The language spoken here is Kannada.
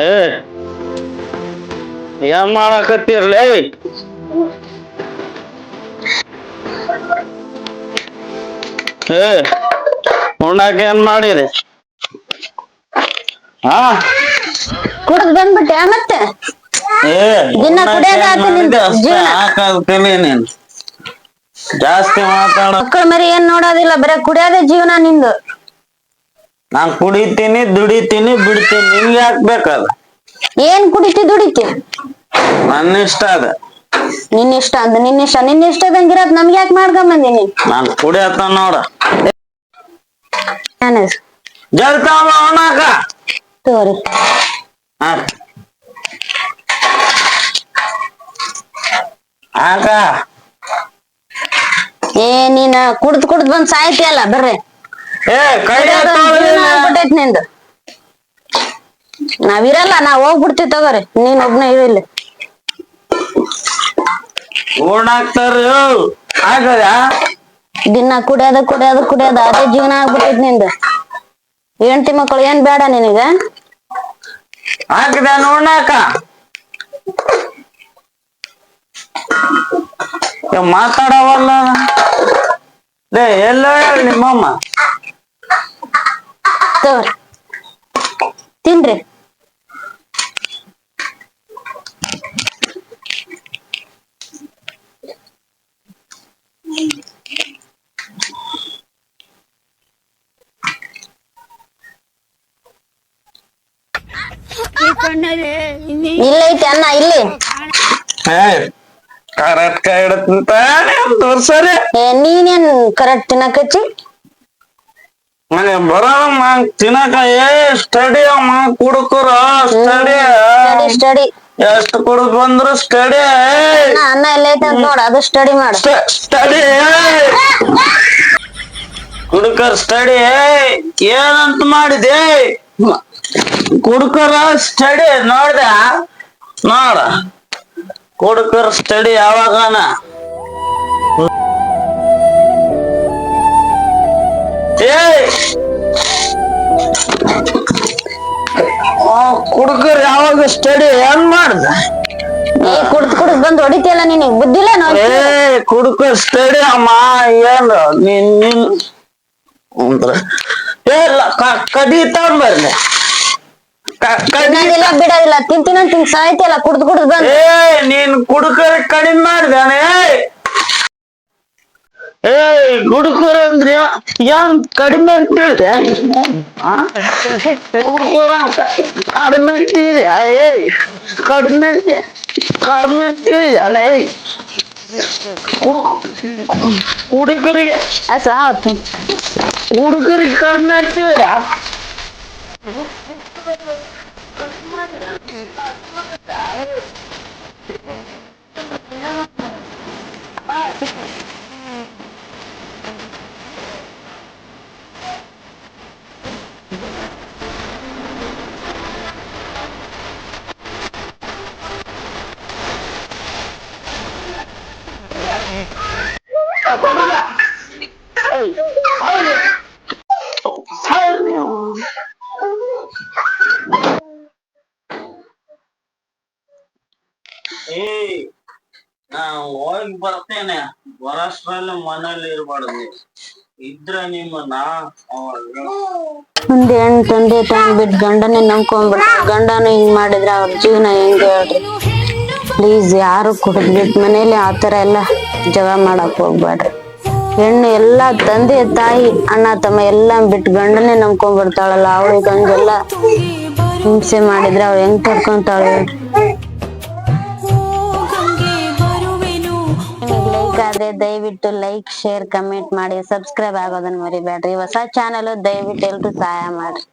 ಏ ಏನ್ ಮಾಡಕತ್ತಿರ್ಲೇ? ಏ ಉಣ್ಣಾಕ ಏನ್ ಮಾಡಿರಿ? ಹಾ? ಕುಡ್ದ್ ಬಂದ್ಬಿಟ್ಟೆ ಮತ್ತೆ? ದಿನ ನಿಂದು ಜೀವನ. ನೀನ್. ಜಾಸ್ತಿ ಮಾತಾಡ. ಮಕ್ಕಳ ಮರಿ ಏನ್ ನೋಡೋದಿಲ್ಲ ಬರೀ ಕುಡಿಯೋದೇ ಜೀವನ ನಿಂದು. ನಾನ್ ಕುಡಿತೀನಿ ದುಡಿತೀನಿ ಬಿಡ್ತೀನಿ. ನಿಮ್ಗೆ ಹಾಕ್ಬೇಕದ ಏನ್ ಕುಡಿತಿ ದುಡಿತಿ? ನನ್ನ ಇಷ್ಟ ಅದ. ನಿನ್ನ ಇಷ್ಟ ಅಂದ ನಿನ್ನ ಇಷ್ಟ. ನಿನ್ನ ಇಷ್ಟ ಇರೋದ್ ನಮ್ಗೆ ಯಾಕೆ ಮಾಡ್ಕೊಂಡ್ ಬಂದೀನಿ ನೀನ್? ನಾನ್ ಕುಡಿಯತ್ತ ನೋಡ. ನಾನು. ಜಲ್ತಾವ ಅವನಾಕ ತೋರಿ. ಹಾಕ ಏ ನೀನ ಕುಡ್ದ್ ಕುಡ್ದ್ ಬಂದ್ ಸಾಯ್ತಿಯಲ್ಲ ಬರ್ರಿ. ಏ ಕೈ ಆಗ್ಬಿಟ್ಟೈತ್ ನಿಂದು. ನಾವಿರಲ್ಲ ನಾವ್ ಹೋಗ್ಬಿಡ್ತೀವಿ ತಗೋರಿ. ನೀನ್ ಒಬ್ನ ಇರಿಲ್ಲ ಓಡಾಕ್ತಾರ ಆಗದ ದಿನ ಕುಡಿಯೋದ ಕುಡಿಯೋದ ಕುಡಿಯೋದ ಅದೇ ಜೀವನ ಆಗ್ಬಿಟ್ಟೈತ್ ನಿಂದು. ಹೆಂಡತಿ ಮಕ್ಕಳು ಏನ್ ಬೇಡ ನಿನಗ? ಹಾಕಿದ ನೋಡಾಕ ಮಾತಾಡವಲ್ಲ. ಲೇ ಎಲ್ಲ ನಿಮ್ಮಮ್ಮ. ತಗೋರಿ ತಿನ್ರಿ. ಇಲ್ಲ ಐತಿ ಅನ್ನ ಇಲ್ಲಿ. ಏ ಕರೆಕ್ಟ್ ಕೈ ಇಡತ್ತಂತ ತೋರ್ಸರಿ ನೀನೇನ್ ಕರೆಕ್ಟ್ ತಿನ್ನಕಚ್ಚಿ ಮನೆ ಬರೋಮ್ಮ ತಿನ್ನಕ ಏ ಸ್ಟಡಿ ಅಮ್ಮ ಕುಡುಕರ ಸ್ಟಡಿ ಸ್ಟಡಿ ಎಷ್ಟು ಕುಡುಕ್ ಬಂದ್ರು ಸ್ಟಡಿ ಅನ್ನ ಎಲ್ಲ ಐತೆ ಅಂತ ನೋಡ ಅದು ಸ್ಟಡಿ ಮಾಡು. ಸ್ಟಡಿ ಕುಡುಕರ್ ಸ್ಟಡಿ ಏನಂತ ಮಾಡಿದೆ ಕುಡುಕರ ಸ್ಟಡಿ ನೋಡ್ದ? ನೋಡ. ಕುಡುಕರ ಸ್ಟಡಿ ಯಾವಾಗನ. ಕುಡುಕರ್ ಯಾವಾಗ ಸ್ಟಡಿ ಏನ್ ಮಾಡ್ದ? ಕುಡ್ದ್ ಕುಡ್ದ್ ಬಂದ್ ಹೊಡಿತಿಯಲ್ಲ ನಿನಗ್ ಬುದ್ಧಿಲ್ಲ ನೋಡಿ ಏ ಕುಡುಕರ್ ಸ್ಟಡಿ ಅಮ್ಮ ಏನ್ ನೀನ್ ನೀನ್ ಅಂದ್ರ ಏ ಕಡಿ ತಗೊಂಬರ್ಲಿ ಕ- ಕಡಿ ತಿನ್ನೋದಿಲ್ಲ ಬಿಡೋದಿಲ್ಲ ತಿಂತೀನಿ ಅಂತ ಹಿಂಗ್ ಸಾಯ್ತಿಯಲ್ಲ ಕುಡ್ದ್ ಕುಡ್ದ್ ಬಂದ್ ಏ ನೀನ್ ಕುಡುಕರ ಕಡಿಮೆ ಮಾಡಿದಾನೆ ಏಯ್ ಕುಡುಕರ ಅಂದ್ರೆ ಏನ್ ಕಡಿಮೆ ಅಂತ ಹೇಳಿದೆ ಆ? ಕುಡುಕರ ಅಂತ ಕಡಿಮೆ ಅಂತಿದೆ ಏಯ್ ಕಡಿಮೆ ಅಂತೆ. ಕಡಿಮೆ ಅಂತಿದೆ ಅಲ್ಲ ಏಯ್ ಹುಡುಗರಿಗೆ ಸಾವತ್ತು ಹುಡುಗರಿಗೆ ಕಡಿಮೆ Hey, hold it. Oh, hold it. ನಾನು ಹೋಗಿ ಬರ್ತೇನೆ. ಬರಷ್ಟ್ರಲ್ಲಿ ಮನೇಲಿ ಇರ್ಬಾರ್ದು. ಇದ್ರ ನಿಮ್ಮ ನಾ ಒಂದ್ ಹೆಣ್ ತಂದೆ ತಾಯಿ ಬಿಟ್ ಗಂಡನೇ ನಂಬ್ಕೊಂಡ್ಬಿಡ್ತಾರೆ. ಗಂಡನು ಹಿಂಗ್ ಮಾಡಿದ್ರೆ ಅವ್ರ ಜೀವನ ಹೆಂಗ್ ಹೇಳ್ರಿ? ಪ್ಲೀಸ್ ಯಾರು ಕುಡಿದ್ಬಿಟ್ ಮನೇಲಿ ಮನೇಲಿ ಆತರ ಎಲ್ಲ ಜಗ ಮಾಡಕ್ ಹೋಗ್ಬೇಡ್ರಿ. ಹೆಣ್ಣು ಎಲ್ಲ ತಂದೆ, ತಾಯಿ, ಅಣ್ಣ, ತಮ್ಮ ಎಲ್ಲ ಬಿಟ್ಟು ಗಂಡನೇ ನಂಬ್ಕೊಂಡ್ಬಿಡ್ತಾಳಲ್ಲ, ಅವಳಿಗೆ ಹಂಗೆಲ್ಲ ಹಿಂಸೆ ಮಾಡಿದ್ರೆ ಅವ್ಳು ಹೆಂಗ್ ತಡ್ಕೊಂತಾಳೆ? ಲೈಕ್ ಆದ್ರೆ ದಯವಿಟ್ಟು ಲೈಕ್ ಶೇರ್ ಕಮೆಂಟ್ ಮಾಡಿ ಸಬ್ಸ್ಕ್ರೈಬ್ ಆಗೋದನ್ನ ಮರಿಬೇಡ್ರಿ. ಹೊಸ ಚಾನಲ್ ದಯವಿಟ್ಟು ಎಲ್ರು ಸಹಾಯ ಮಾಡ್ರಿ.